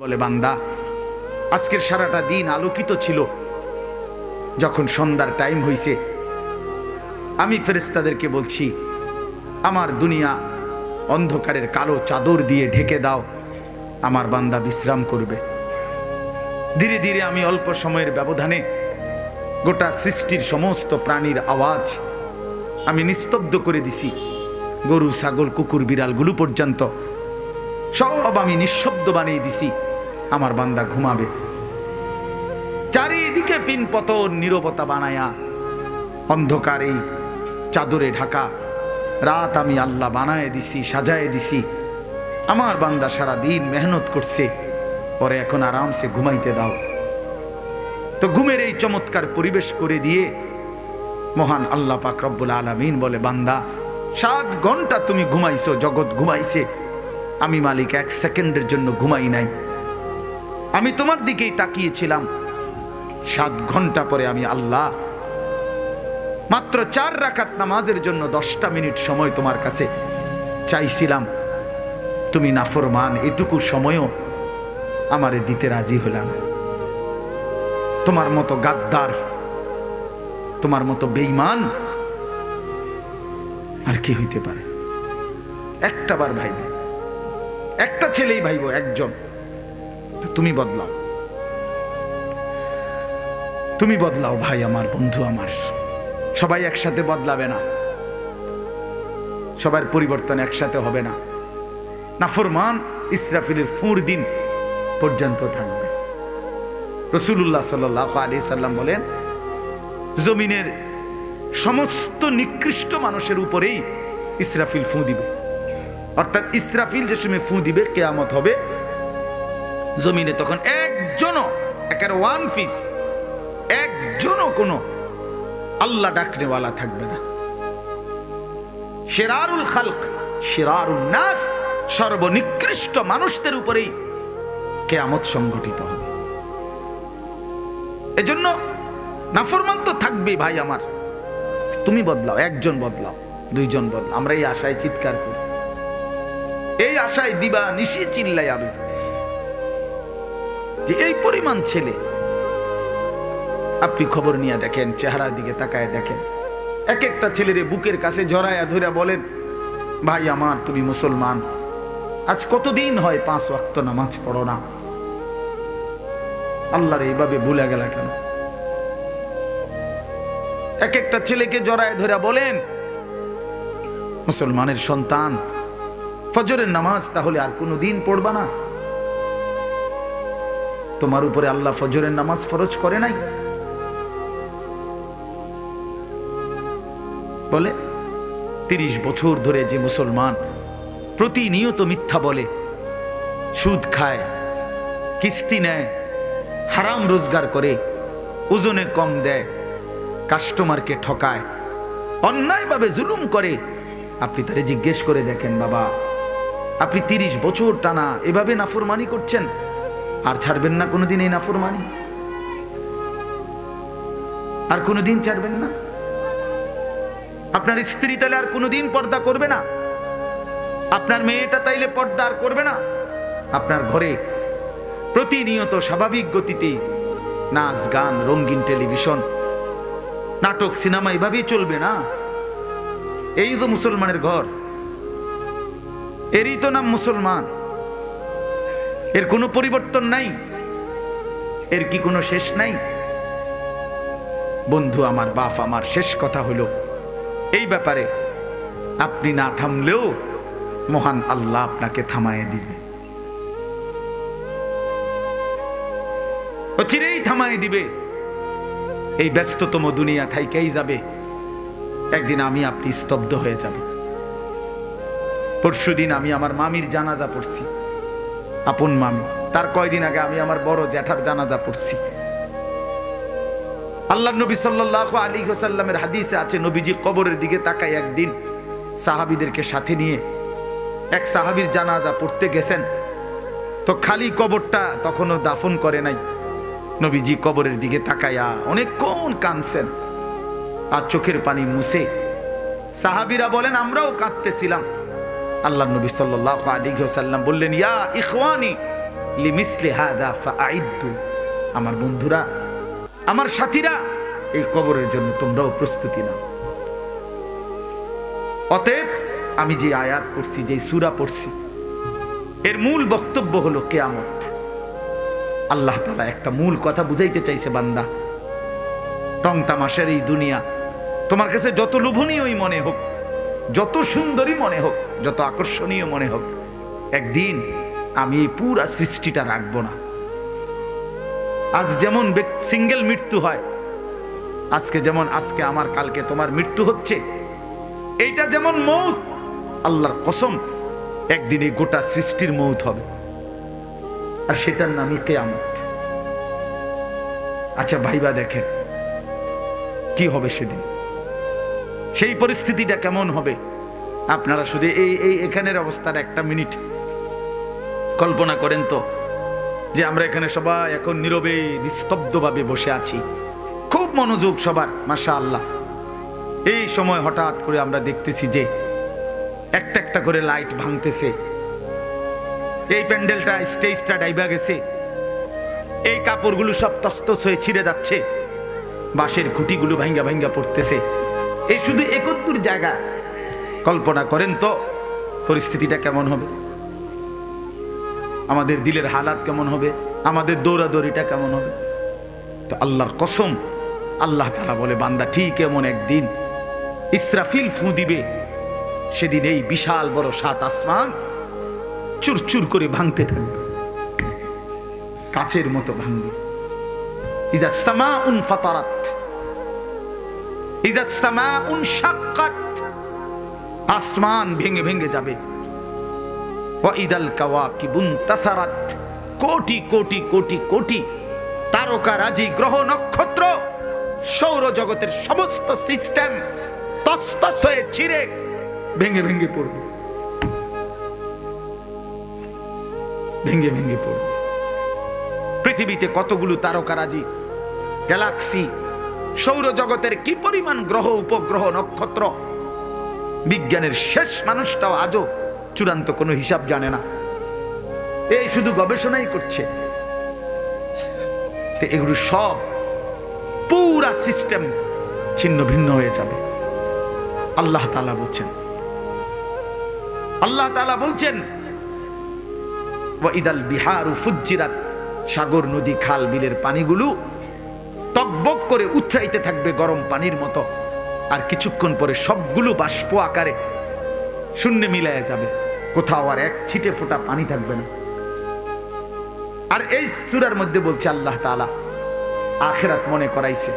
বলে, বান্দা, আজকের সারাটা দিন আলোকিত ছিল। যখন সন্ধ্যার টাইম হইছে, আমি ফেরেস্তাদেরকে বলছি, আমার দুনিয়া অন্ধকারের কালো চাদর দিয়ে ঢেকে দাও, আমার বান্দা বিশ্রাম করবে। ধীরে ধীরে আমি অল্প সময়ের ব্যবধানে গোটা সৃষ্টির সমস্ত প্রাণীর আওয়াজ আমি নিস্তব্ধ করে দিছি। গরু, ছাগল, কুকুর, বিড়ালগুলো পর্যন্ত সব আমি নিঃশব্দ বানিয়ে দিছি। আমার বান্দা ঘুমাবে। চারিদিকে পিন পতন নিরবতা বানায়া, অন্ধকার এই চাদরে ঢাকা। রাত আমি আল্লাহ বানায় দিছি, সাজায় দিছি। আমার বান্দা সারা দিন মেহনত করছে, পরে এখন আরামসে ঘুমাইতে দাও। তো ঘুমের এই চমৎকার পরিবেশ করে দিয়ে মহান আল্লাহ পাক রব্বুল আলামিন বলে, বান্দা, সাত ঘণ্টা তুমি ঘুমাইছো, জগৎ ঘুমাইছে। আমি মালিক এক সেকেন্ডের জন্য ঘুমাই নাই। আমি তোমার দিকেই তাকিয়েছিলাম। সাত ঘণ্টা পরে আমি আল্লাহ। মাত্র চার রাকাত নামাজের জন্য দশটা মিনিট সময় তোমার কাছে চাইছিলাম। তুমি নাফরমান, এটুকু সময়ও আমারে দিতে রাজি হলাম তোমার মতো গাদ্দার, তোমার মতো বেইমান আর কি হইতে পারে? একটা বার ভাইবে। একটা ছেলেই ভাইব একজন। তুমি বদলাও। তুমি বদলাও ভাই আমার বন্ধু আমার। সবাই একসাথে বদলাবে না। সবার পরিবর্তন একসাথে হবে না। নাফরমান ইসরাফিলের ফুর দিন পর্যন্ত থাকবে। রসুল্লাহ সাল্লাহ আলি সাল্লাম বলেন, জমিনের সমস্ত নিকৃষ্ট মানুষের উপরেই ইসরাফিল ফুঁ দিবে। অর্থাৎ ইসরাফিল যে সময় ফুঁ দিবে, কেয়ামত হবে জমিনে তখন একজনও, একের ওয়ান পিস একজনও কোনো আল্লাহ ডাকনেওয়ালা থাকবে না। শেরারুল খালক শেরারুল নাস, সর্বনিকৃষ্ট মানুষদের উপরেই কেয়ামত সংগঠিত হবে। এজন্য নাফরমান তো থাকবে ভাই আমার। তুমি বদলাও, একজন বদলাও, দুইজন বদলাও। আমরা এই আশায় চিৎকার করি। এই আশায় দিবা নিশি চিল্লাই আমি যে এই পরিমাণ ছেলে। আপনি খবর নিয়ে দেখেন, চেহারার দিকে তাকায় দেখেন। এক একটা ছেলেরে বুকের কাছে জড়ায়া ধরে বলেন, ভাই আমার, তুমি মুসলমান। আজ কতদিন হয় পাঁচ ওয়াক্ত নামাজ পড়ো না? আল্লাহর এইভাবে ভুলে গেল কেন? এক একটা ছেলেকে জড়ায় ধরে বলেন, মুসলমানের সন্তান, ফজরের নামাজ তাহলে আর কোনো দিন পড়বা না। তোমার উপরে আল্লাহ ফজরের নামাজ ফরজ করে নাই? বলে, তিরিশ বছর ধরে যে মুসলমান প্রতিনিয়ত মিথ্যা বলে, সুদ খায়, কিস্তি নেয়, হারাম রোজগার করে, ওজনে কম দেয়, কাস্টমারকে ঠকায়, অন্যায়ভাবে জুলুম করে, আপনি তারে জিজ্ঞেস করে দেখেন, বাবা, আপনি তিরিশ বছর টানা এভাবে নাফরমানি করছেন আর ছাড়বেন না কোনোদিন এই নাফরমানি। আর কোনোদিন ছাড়বেন না। আপনার স্ত্রী তাহলে আর কোনোদিন পর্দা করবে না। আপনার মেয়েটা তাইলে পর্দা আর করবে না। আপনার ঘরে প্রতিনিয়ত স্বাভাবিক গতিতে নাচ, গান, রঙিন টেলিভিশন, নাটক, সিনেমা এভাবেই চলবে না। এই তো মুসলমানের ঘর, এরই তো নাম মুসলমান। এর কোনো পরিবর্তন নাই। এর কি কোনো শেষ নাই? বন্ধু, আমার বাপ, আমার শেষ কথা হলো, এই ব্যাপারে আপনি না থামলেও মহান আল্লাহ আপনাকে থামায় দিবে। চিরেই থামায় দিবে। এই ব্যস্ততম দুনিয়া থাইকেই যাবে। একদিন আমি আপনি স্তব্ধ হয়ে যাব। পরশুদিন আমি আমার মামির জানাজা পড়ছি। আপন মামি, তার কয়দিন আগে আমি আমার বড় জ্যাঠার জানাজা পড়ছি। আল্লাহ নবী সাল্লাহ আলী হোসাল্লামের হাদিসে আছে, নবীজি কবরের দিকে তাকাই একদিন সাহাবিদেরকে সাথে নিয়ে এক সাহাবির জানাজা পড়তে গেছেন। তো খালি কবরটা তখনও দাফন করে নাই। নবীজি কবরের দিকে তাকাইয়া অনেকক্ষণ কাঁদছেন আর চোখের পানি মুছে। সাহাবিরা বলেন, আমরাও কাঁদতেছিলাম। আল্লাহ নবী সাল্লাহ আলী সাল্লাম বললেন, ইয়া ইখওয়ানি, লিমিসলে হাদা ফাআইদ্দু আমার বন্ধুরা, আমার সাথীরা, এই কবরের জন্য তোমরাও প্রস্তুতি নাও। অতএব আমি যে আয়াত পড়ছি, যে সুরা পড়ছি, এর মূল বক্তব্য হলো কেয়ামত। আল্লাহ তাআলা একটা মূল কথা বুঝাইতে চাইছে, বান্দা। টং তামাশের এই দুনিয়া, তোমার কাছে যত লোভনীয়ই মনে হোক যত সুন্দরী মনে হোক, যত আকর্ষণীয় মনে হোক, একদিন আমি এই পুরা সৃষ্টিটা রাখব না। আজ যেমন সিঙ্গেল মৃত্যু হয়, আজকে যেমন আজকে আমার, কালকে তোমার মৃত্যু হচ্ছে, এইটা যেমন মৌত, আল্লাহর কসম, একদিন এই গোটা সৃষ্টির মৌত হবে। আর সেটার নামই কেয়ামত। আচ্ছা ভাইবা দেখেন, কি হবে সেদিন? সেই পরিস্থিতিটা কেমন হবে? আপনারা শুধু এই এই এখানের অবস্থার একটা মিনিট কল্পনা করেন তো, যে আমরা এখানে সবাই এখন নীরবে, নিস্তব্ধভাবে বসে আছি। খুব মনোযোগ সবার মাশা আল্লাহ এই সময় হঠাৎ করে আমরা দেখতেছি যে একটা একটা করে লাইট ভাঙতেছে। এই প্যান্ডেলটা, স্টেজটা ডাইবা গেছে। এই কাপড়গুলো সব তস্তস হয়ে ছিঁড়ে যাচ্ছে। বাঁশের খুঁটিগুলো ভাঙ্গা ভাঙ্গা পড়তেছে। এই শুধু একত্তর জায়গা। কল্পনা করেন তো, পরিস্থিতিটা কেমন হবে? আমাদের দিলের হালাত কেমন হবে? আমাদের দৌড়াদৌড়িটা কেমন হবে? তো আল্লাহর কসম, আল্লাহ তারা বলে, বান্দা ঠিক এমন একদিন ইসরাফিল ফু দিবে। সেদিন এই বিশাল বড় সাত আসমান চুরচুর করে ভাঙতে থাকবে। কাচের মতো ভাঙবে। ইজা সামা উন ফাতারাত। আসমান ভেঙে ভেঙে যাবে। কোটি কোটি কোটি কোটি তারকা, রাজি, গ্রহ, নক্ষত্র সৌরজগতের সমস্ত সিস্টেম হয়ে ছিঁড়ে ভেঙে ভেঙে পড়বে। ভেঙে ভেঙে পড়বে। পৃথিবীতে কতগুলো তারকারাজি গ্যালাক্সি সৌরজগতের কি পরিমাণ গ্রহ, উপগ্রহ, নক্ষত্র। বিজ্ঞানের শেষ মানুষটাও আজও চূড়ান্ত কোনো হিসাব জানে না। এই শুধু গবেষণাই করছে। এগুলো সব পুরা সিস্টেম ছিন্ন ভিন্ন হয়ে যাবে। আল্লাহ তালা বলছেন। আল্লাহ তালা বলছেন ইদাল বিহার ফুজ্জিরাত সাগর, নদী, খাল, বিলের পানিগুলো টকবক করে উথরাইতে থাকবে গরম পানির মতো। আর কিছুক্ষণ পরে সবগুলো বাষ্প আকারে শূন্যে মিলাইয়া যাবে। কোথাও আর এক ছিটে ফোটা পানি থাকবে না। আর এই সুরার মধ্যে বলছে আল্লাহ তাআলা, আখেরাত মনে করাইছে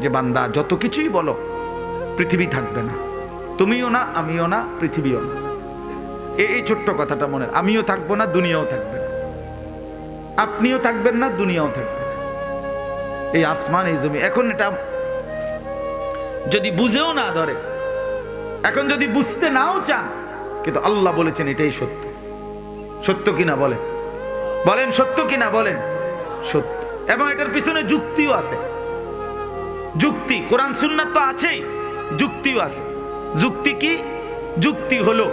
যে বান্দা, যত কিছুই বলো, পৃথিবী থাকবে না। তুমিও না, আমিও না, পৃথিবীও না। এই ছোট্ট কথাটা মনে, আমিও থাকব না, দুনিয়াও থাকবে না। আপনিও থাকবেন না, দুনিয়াও থাকবে এই আসমান, এই জমি। এখন এটা যদি বুঝেও না ধরে, এখন যদি বুঝতে নাও চান, কিন্তু আল্লাহ বলেছেন এটাই সত্য। সত্য কিনা বলেন? বলেন সত্য কিনা বলেন? সত্য। এবং এটার পিছনে যুক্তিও আছে। যুক্তি, কোরআন, সুন্নাত তো আছেই, যুক্তিও আছে। যুক্তি কি? যুক্তি হলো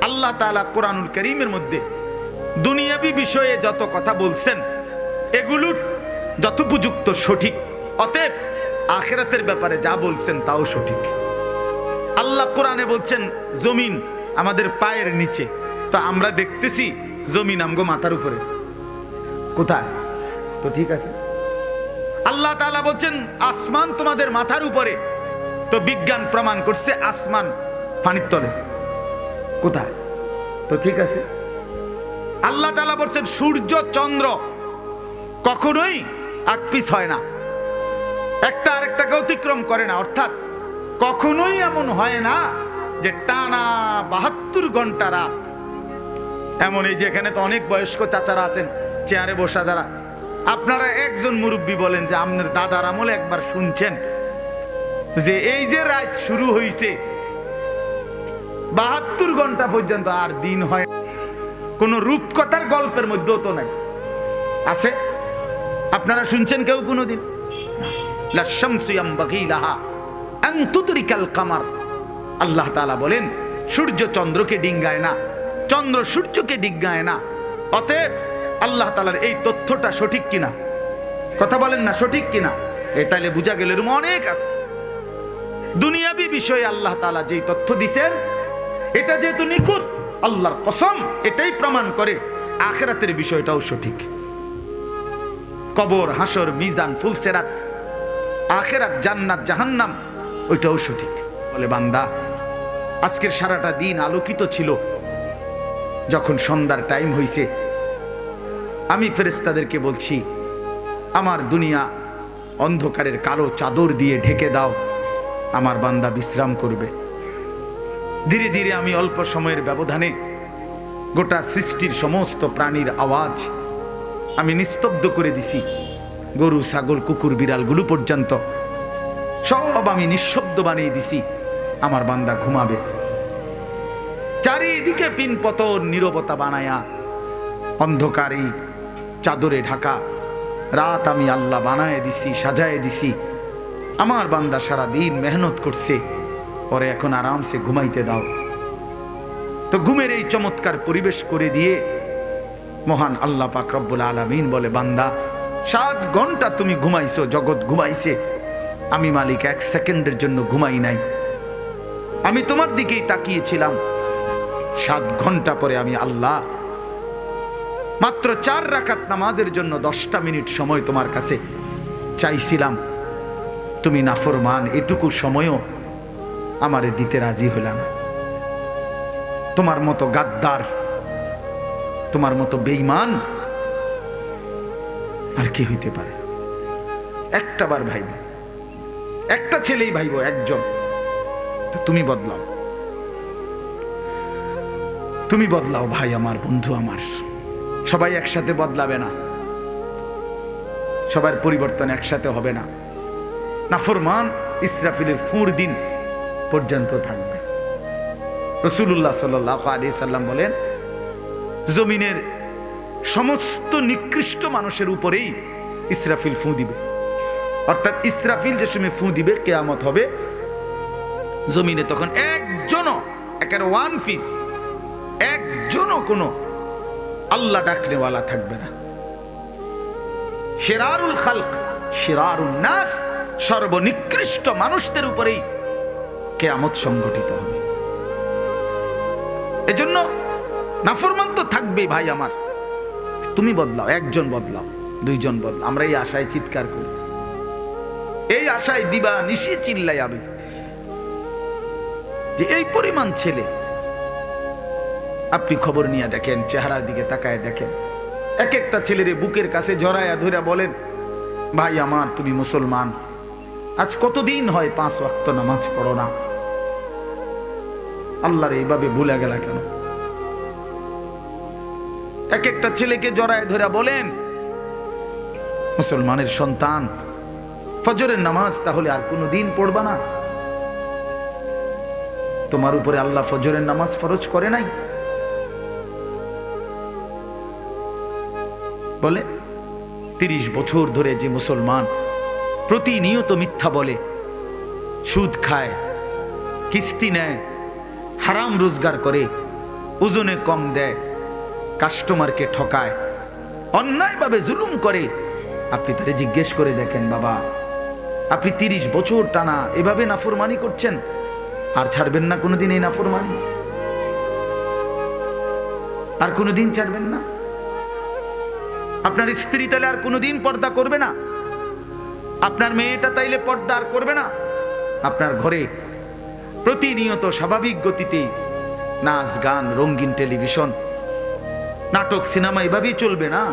আল্লাহ তাআলা কোরআনুল করিমের মধ্যে দুনিয়াবি বিষয়ে যত কথা বলছেন এগুলো যথোপযুক্ত সঠিক। অতএব আখেরাতের ব্যাপারে যা বলছেন তাও সঠিক। আল্লাহ কোরআনে বলছেন, জমিন আমাদের পায়ের নিচে। তো আমরা দেখতেছি জমিন আমগো মাথার উপরে। কোথায়? তো ঠিক আছে। আল্লাহ তালা বলছেন, আসমান তোমাদের মাথার উপরে। তো বিজ্ঞান প্রমাণ করছে আসমান পানির তলে। কোথায়? তো ঠিক আছে। আল্লাহ তাআলা বলছেন, সূর্য, চন্দ্র কখনোই আকপিস হয় না। একটা আরেকটাকে অতিক্রম করে না। অর্থাৎ কখনোই এমন হয় না যে টানা বাহাত্তর ঘণ্টা রাত। এমন এই যে এখানে তো অনেক বয়স্ক চাচারা আছেন, চেয়ারে বসা যারা। আপনারা একজন মুরব্বী বলেন যে আপনার দাদার আমলে একবার শুনছেন যে এই যে রাত শুরু হইছে, বাহাত্তর ঘণ্টা পর্যন্ত আর দিন হয় কোন রূপকথার গল্পের মধ্যেও তো নাই। আছে? আপনারা শুনছেন কেউ কোনোদিন? কামার। আল্লাহ তাআলা বলেন, সূর্য চন্দ্রকে ডিঙ্গায় না, চন্দ্র সূর্যকে ডিঙ্গায় না। অতএব আল্লাহ তালার এই তথ্যটা সঠিক কিনা? কথা বলেন না, সঠিক কিনা? এ তাইলে বুঝা গেল এরকম অনেক আছে। দুনিয়াবি বিষয়ে আল্লাহ তালা যেই তথ্য দিছেন, এটা যেহেতু নিখুঁত, আল্লাহর কসম এটাই প্রমাণ করে, আখেরাতের বিষয়টাও সঠিক। কবর, হাসর, মিজান ফুলসেরাত আখেরাত, জান্নাত, জাহান্নাম, ওইটাও সঠিক। বলে, বান্দা, আজকের সারাটা দিন আলোকিত ছিল। যখন সন্ধ্যার টাইম হইছে, আমি ফেরেস্তাদেরকে বলছি, আমার দুনিয়া অন্ধকারের কালো চাদর দিয়ে ঢেকে দাও, আমার বান্দা বিশ্রাম করবে। ধীরে ধীরে আমি অল্প সময়ের ব্যবধানে গোটা সৃষ্টির সমস্ত প্রাণীর আওয়াজ আমি নিস্তব্ধ করে দিছি। গরু, ছাগল, কুকুর, বিড়ালগুলো পর্যন্ত। সব আমি নিঃশব্দ বানিয়ে দিছি। আমার বান্দা ঘুমাবে। চারিদিকে পিন পতন নিরবতা বানায়া, অন্ধকারে চাদরে ঢাকা। রাত আমি আল্লাহ বানায় দিছি, সাজায় দিছি। আমার বান্দা সারা দিন মেহনত করছে। পরে এখন আরামসে ঘুমাইতে দাও। তো ঘুমের এই চমৎকার পরিবেশ করে দিয়ে মহান আল্লাহ পাক রব্বুল আলামিন বলে, বান্দা, সাত ঘণ্টা তুমি ঘুমাইছো, জগৎ ঘুমাইছে। আমি মালিক এক সেকেন্ডের জন্য ঘুমাই নাই। আমি তোমার দিকেই তাকিয়েছিলাম। সাত ঘণ্টা পরে আমি আল্লাহ, মাত্র চার রাকাত নামাজের জন্য দশটা মিনিট সময় তোমার কাছে চাইছিলাম। তুমি নাফরমান, এটুকু সময়ও আমারে দিতে রাজি হলাম তোমার মতো গাদ্দার তোমার মতো বেইমান আর কি হইতে পারে? একটা বার ভাইব। একটা ছেলেই ভাইব একজন। তুমি বদলাও। তুমি বদলাও ভাই আমার, বন্ধু আমার। সবাই একসাথে বদলাবে না। সবার পরিবর্তন একসাথে হবে না। নাফরমান ইসরাফিলের ফুর দিন পর্যন্ত থাকবে। রসুল্লাহ সাল্লাহ আলি সাল্লাম বলেন জমিনের সমস্ত নিকৃষ্ট মানুষের উপরেই ইসরাফিল ফুঁ দিবে। অর্থাৎ ইসরাফিল যে সময় ফুঁ দিবে, কেয়ামত হবে জমিনে। তখন একজনও একের ওয়ান ফিস একজনও কোনো আল্লাহ ডাকনেওয়ালা থাকবে না। শেরারুল খালক শেরারুল নাস, সর্বনিকৃষ্ট মানুষদের উপরেই কেয়ামত সংগঠিত হবে। এজন্য নাফরমান তো থাকবে ভাই আমার। তুমি বদলাও, একজন বদলাও, দুইজন বদলাও। আমরা এই আশায় চিৎকার করি। এই আশায় দিবা নিশি চিল্লাই আমি যে এই পরিমাণ ছেলে, আপনি খবর নিয়ে দেখেন, চেহারার দিকে তাকায় দেখেন। এক একটা ছেলেরে বুকের কাছে জড়ায়া ধরে বলেন, ভাই আমার, তুমি মুসলমান। আজ কতদিন হয় পাঁচ ওয়াক্ত নামাজ পড়ো না? আল্লাহর এইভাবে ভুলে গেলা কেন? এক একটা ছেলেকে জড়ায় ধরে বলেন, মুসলমানের সন্তান, ফজরের নামাজ তাহলে আর কোনো দিন পড়বা না। তোমার উপরে আল্লাহ ফজরের নামাজ ফরজ করে নাই? বলে, তিরিশ বছর ধরে যে মুসলমান প্রতিনিয়ত মিথ্যা বলে, সুদ খায়, কিস্তি নেয়, হারাম রোজগার করে, ওজনে কম দেয় কাস্টমারকে ঠকায়। অন্যায়ভাবে জুলুম করে। আপনি তারে জিজ্ঞেস করে দেখেন, বাবা, আপনি তিরিশ বছর টানা এভাবে নাফরমানি করছেন, আর ছাড়বেন না কোনোদিন এই নাফরমানি? আর কোনোদিন ছাড়বেন না? আপনার স্ত্রী তাহলে আর কোনোদিন পর্দা করবে না? আপনার মেয়েটা তাইলে পর্দা আর করবে না? আপনার ঘরে প্রতিনিয়ত স্বাভাবিক গতিতে নাচ, গান, রঙিন টেলিভিশন নাটক, সিনেমা এভাবেই চলবে না?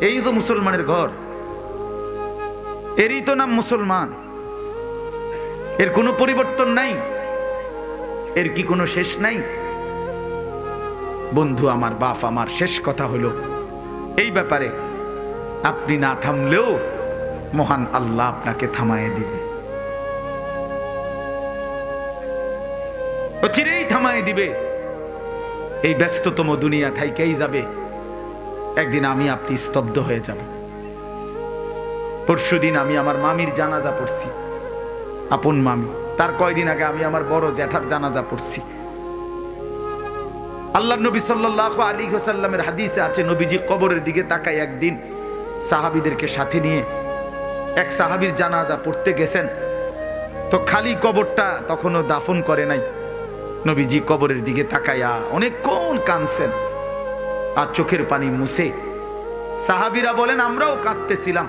এই তো মুসলমানের ঘর। এরই তো নাম মুসলমান। এর কোনো পরিবর্তন নাই। এর কি কোনো শেষ নাই? বন্ধু, আমার বাপ, আমার শেষ কথা হলো, এই ব্যাপারে আপনি না থামলেও মহান আল্লাহ আপনাকে থামায় দিবে। চিরেই থামায় দিবে। এই ব্যস্ততম দুনিয়া থাইকেই যাবে। একদিন আমি আপনি স্তব্ধ হয়ে যাব। পরশু দিন আমি আমার মামির জানাজা পড়ছি। আপন মামি, তার কয়দিন আগে আমি আমার বড় জ্যাঠার জানাজা পড়ছি। আল্লাহ নবী সাল্লাহ আলী হোসাল্লামের হাদিসে আছে, নবীজি কবরের দিকে তাকায় একদিন সাহাবিদেরকে সাথে নিয়ে এক সাহাবীর জানাজা পড়তে গেছেন। তো খালি কবরটা তখনও দাফন করে নাই। নবীজি কবরের দিকে তাকায়া অনেকক্ষণ কাঁদছেন। আর চোখের পানি মুছে সাহাবিরা বলেন, আমরাও কাঁদতেছিলাম।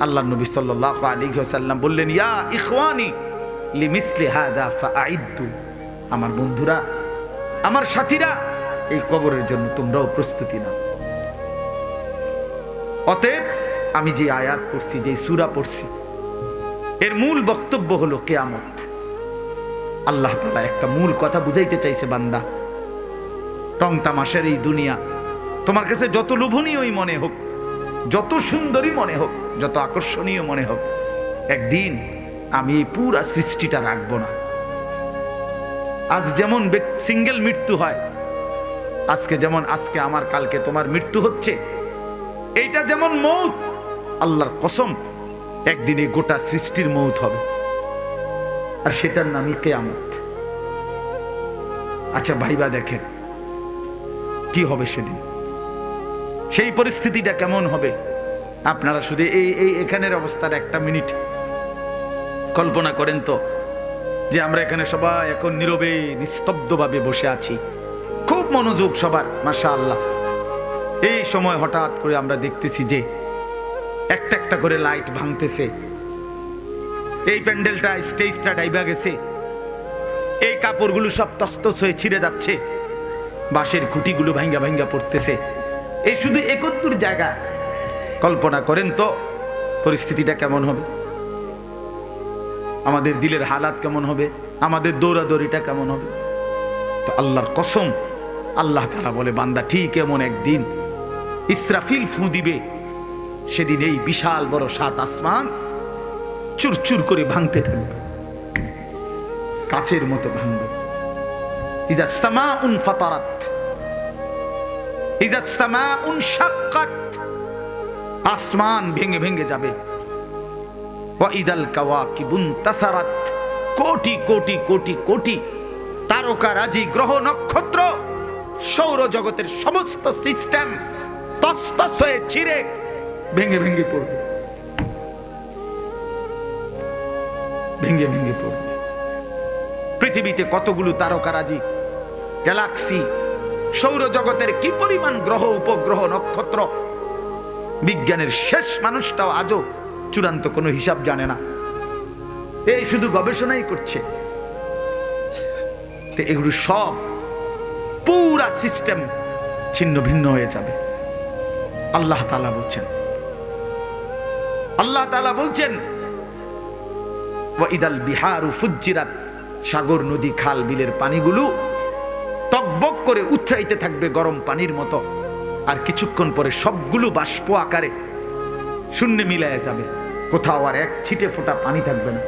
আল্লাহ নবী সাল্লাহ আলী সাল্লাম বললেন, ইয়া ইখওয়ানি, লিমিসলি হাদা ফাআইদ্দু। আমার বন্ধুরা, আমার সাথীরা, এই কবরের জন্য তোমরাও প্রস্তুতি নাও। অতএব আমি যে আয়াত পড়ছি, যে সূরা পড়ছি, এর মূল বক্তব্য হলো কেয়ামত। আল্লাহ তাআলা একটা মূল কথা বুঝাইতে চাইছে বান্দা। রং তামাশের এই দুনিয়া, তোমার কাছে যত লোভনীয়ই মনে হোক, যত সুন্দরী মনে হোক, যত আকর্ষণীয় মনে হোক, একদিন আমি এই পুরা সৃষ্টিটা রাখব না। আজ যেমন সিঙ্গেল মৃত্যু হয়, আজকে যেমন আজকে আমার, কালকে তোমার মৃত্যু হচ্ছে, এইটা যেমন মৌত, আল্লাহর কসম, একদিন এই গোটা সৃষ্টির মৌত হবে। আর সেটার নামই কেয়ামত। আচ্ছা ভাইবা দেখেন, কি হবে সেদিন? সেই পরিস্থিতিটা কেমন হবে? আপনারা শুধু এই এই এখানের অবস্থার একটা মিনিট কল্পনা করেন তো, যে আমরা এখানে সবাই এখন নীরবে, নিস্তব্ধভাবে বসে আছি। খুব মনোযোগ সবার মাশা আল্লাহ এই সময় হঠাৎ করে আমরা দেখতেছি যে একটা একটা করে লাইট ভাঙতেছে। এই প্যান্ডেলটা স্টেজটা ডাইবা গেছে। এই কাপড়গুলো সব তস্তস হয়ে ছিঁড়ে যাচ্ছে। বাঁশের খুঁটিগুলো ভাঙ্গা ভাঙ্গা পড়তেছে। এই শুধু একত্তর জায়গা। কল্পনা করেন তো, পরিস্থিতিটা কেমন হবে? আমাদের দিলের হালাত কেমন হবে? আমাদের দৌড়াদৌড়িটা কেমন হবে? তো আল্লাহর কসম, আল্লাহ তারা বলে, বান্দা ঠিক এমন একদিন ইসরাফিল ফু দিবে। সেদিন এই বিশাল বড় সাত আসমান চুরচুর করে ভাঙতে থাকবে। কাচের মতো ভাঙবে। ইজা আসমান ভেঙে ভেঙে যাবে। তাসারাত। কোটি কোটি কোটি কোটি তারকা, রাজি, গ্রহ, নক্ষত্র সৌরজগতের সমস্ত সিস্টেম তস্তস হয়ে ছিঁড়ে ভেঙে ভেঙে পড়বে। ভেঙে ভেঙে পড়বে। পৃথিবীতে কতগুলো তারকারাজি, গ্যালাক্সি, সৌরজগতের কি পরিমাণ গ্রহ, উপগ্রহ, নক্ষত্র? বিজ্ঞানের শেষ মানুষটাও আজও চূড়ান্ত কোনো হিসাব জানে না। এই শুধু গবেষণাই করছে। এগুলো সব পুরা সিস্টেম ছিন্ন ভিন্ন হয়ে যাবে। আল্লাহ তালা বলছেন। আল্লাহ তালা বলছেন ইদাল বিহার ফুজ্জিরাত। সাগর, নদী, খাল, বিলের পানিগুলো টকবক করে উথরাইতে থাকবে গরম পানির মতো। আর কিছুক্ষণ পরে সবগুলো বাষ্প আকারে শূন্যে মিলাইয়া যাবে। কোথাও আর এক ছিটে ফোটা পানি থাকবে না।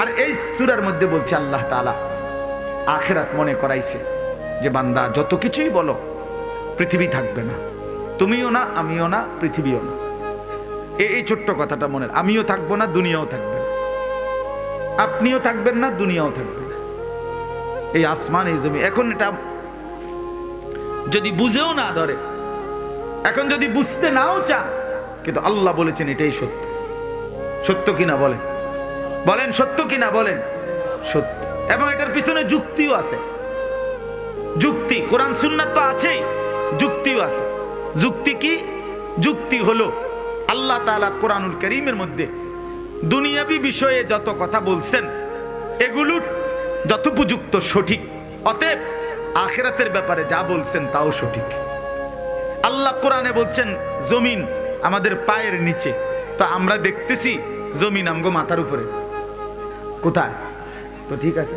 আর এই সুরার মধ্যে বলছে আল্লাহ তালা আখেরাত মনে করাইছে যে বান্দা, যত কিছুই বলো, পৃথিবী থাকবে না। তুমিও না, আমিও না, পৃথিবীও না। এই ছোট্ট কথাটা মনে আমিও থাকব না, দুনিয়াও থাকবে আপনিও থাকবেন না, দুনিয়াও থাকবে এই আসমান, এই জমি, এখন এটা যদি বুঝেও না ধরে, এখন যদি বুঝতে নাও চান, কিন্তু আল্লাহ বলেছেন এটাই সত্য। সত্য কিনা বলেন? বলেন সত্য কিনা বলেন? সত্য। এবং এটার পিছনে যুক্তিও আছে। যুক্তি, কোরআন, সুন্নাত তো আছেই, যুক্তিও আছে। যুক্তি কি? যুক্তি হলো আল্লাহ তাআলা কোরআনুল করিমের মধ্যে দুনিয়াবি বিষয়ে যত কথা বলছেন, এগুলো যথোপযুক্ত সঠিক, অতএব আখেরাতের ব্যাপারে যা বলছেন তাও সঠিক। আল্লাহ কোরআনে বলছেন, জমিন আমাদের পায়ের নিচে। তো আমরা দেখতেছি জমিন আমগো মাথার উপরে। কোথায়? তো ঠিক আছে।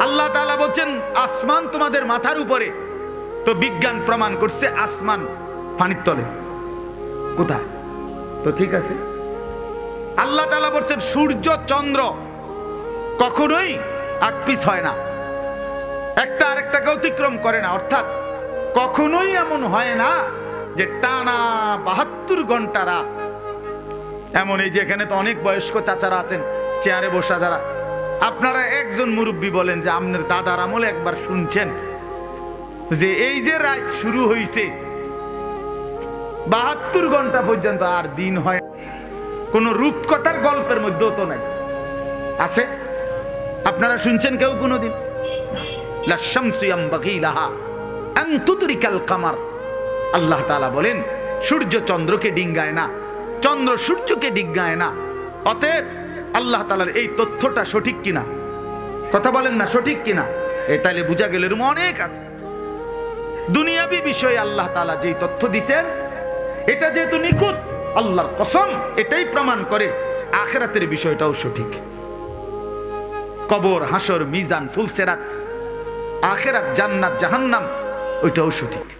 আল্লাহ তাআলা বলছেন, আসমান তোমাদের মাথার উপরে। তো বিজ্ঞান প্রমাণ করছে, আসমান পানির তলে। কোথায়? তো ঠিক আছে। আল্লাহ তাআলা বলছেন, সূর্য, চন্দ্র কখনোই আকপিস হয় না। একটা আরেকটাকে অতিক্রম করে না। অর্থাৎ কখনোই এমন হয় না যে টানা বাহাত্তর ঘণ্টা রাত। এমন এই যে এখানে তো অনেক বয়স্ক চাচারা আছেন, চেয়ারে বসা যারা। আপনারা একজন মুরব্বী বলেন যে আপনার দাদার আমলে একবার শুনছেন যে, এই যে রাত শুরু হয়েছে বাহাত্তর ঘণ্টা পর্যন্ত আর দিন হয় কোন রূপকথার গল্পের মধ্যেও তো নাই। আছে? আপনারা শুনছেন কেউ কোনোদিন? আল্লাহ বলেন, সূর্য চন্দ্রকে ডিঙ্গায় না, চন্দ্র সূর্যকে ডিঙ্গায় না। অতএব আল্লাহ তাআলার এই তথ্যটা সঠিক কিনা? কথা বলেন না, সঠিক কিনা? এ তাইলে বোঝা গেল এরকম অনেক আছে। দুনিয়াবি বিষয়ে আল্লাহ তালা যেই তথ্য দিছেন এটা যেহেতু নিখুঁত, আল্লাহর কসম, এটাই প্রমাণ করে আখেরাতের বিষয়টাও সঠিক। কবর, হাসর, মিজান, ফুলসেরাত, আখেরাত, জান্নাত, জাহান্নাম, ওইটাও সঠিক।